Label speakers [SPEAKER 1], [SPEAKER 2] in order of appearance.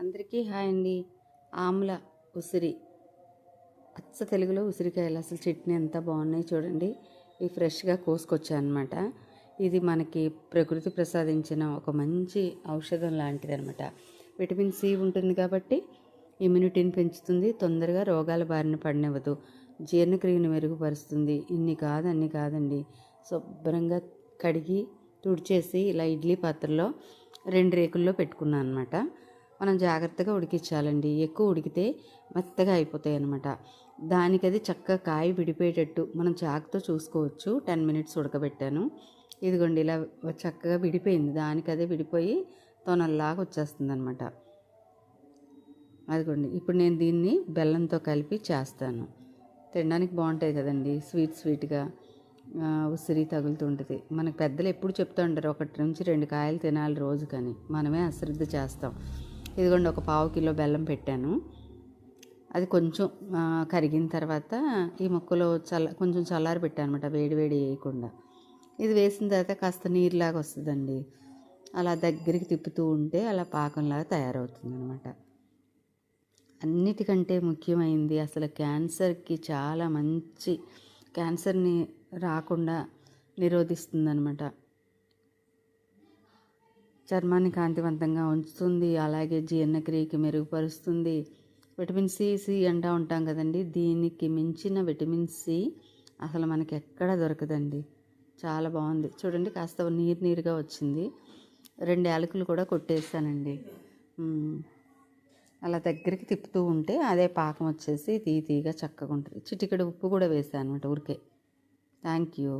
[SPEAKER 1] అందరికీ హాయ్ అండి. ఆమ్ల ఉసిరి. అచ్చ తెలుగులో ఉసిరికాయలు. అసలు చట్నీ ఎంత బాగున్నాయి చూడండి. ఇవి ఫ్రెష్గా కోసుకొచ్చానమాట ఇది మనకి ప్రకృతి ప్రసాదించిన ఒక మంచి ఔషధం లాంటిదనమాట విటమిన్ సి ఉంటుంది కాబట్టి ఇమ్యూనిటీని పెంచుతుంది. తొందరగా రోగాల బారిన పడినవ్వదు. జీర్ణక్రియను మెరుగుపరుస్తుంది. ఇన్ని కాదు అన్ని కాదండి. శుభ్రంగా కడిగి తుడిచేసి ఇలా ఇడ్లీ పాత్రలో రెండు రేకుల్లో పెట్టుకున్నాను అనమాట మనం జాగ్రత్తగా ఉడికించాలండి. ఎక్కువ ఉడికితే మెత్తగా అయిపోతాయి అనమాట దానికి అది చక్కగా కాయ విడిపోయేటట్టు మనం చాకుతో చూసుకోవచ్చు. టెన్ మినిట్స్ ఉడకబెట్టాను. ఇదిగోండి ఇలా చక్కగా విడిపోయింది. దానికి అదే విడిపోయి తొనల్లాగా వచ్చేస్తుంది అనమాట అదిగోండి ఇప్పుడు నేను దీన్ని బెల్లంతో కలిపి చేస్తాను. తినడానికి బాగుంటుంది కదండి. స్వీట్ స్వీట్గా ఉసిరి తగులుతుంటుంది మనకు పెద్దలు ఎప్పుడు చెప్తూ ఉంటారు ఒకటి నుంచి రెండు కాయలు తినాలి రోజు కానీ మనమే అశ్రద్ధ చేస్తాం. ఇదిగోండి ఒక పావు కిలో బెల్లం పెట్టాను. అది కొంచెం కరిగిన తర్వాత ఈ ముక్కలో చల్ల కొంచెం చల్లారి పెట్టాను అనమాట వేడి వేడి వేయకుండా. ఇది వేసిన తర్వాత కాస్త నీరులాగా వస్తుందండి. అలా దగ్గరికి తిప్పుతూ ఉంటే అలా పాకంలాగా తయారవుతుంది అనమాట అన్నిటికంటే ముఖ్యమైంది అసలు క్యాన్సర్కి చాలా మంచి క్యాన్సర్ని రాకుండా నిరోధిస్తుందనమాట. చర్మాన్ని కాంతివంతంగా ఉంచుతుంది. అలాగే జీర్ణక్రియకి మెరుగుపరుస్తుంది. విటమిన్ సి సి అంటూ ఉంటాం కదండి. దీనికి మించిన విటమిన్ సి అసలు మనకి ఎక్కడ దొరకదండి. చాలా బాగుంది. చూడండి కాస్త నీరు నీరుగా వచ్చింది. రెండు యాలకులు కూడా కొట్టేస్తానండి అలా దగ్గరికి తిప్పుతూ ఉంటే అదే పాకం వచ్చేసి తీ తీగా చక్కగా ఉంటుంది. చిటికెడు ఉప్పు కూడా వేసాను అనమాట ఊరికే. Thank you.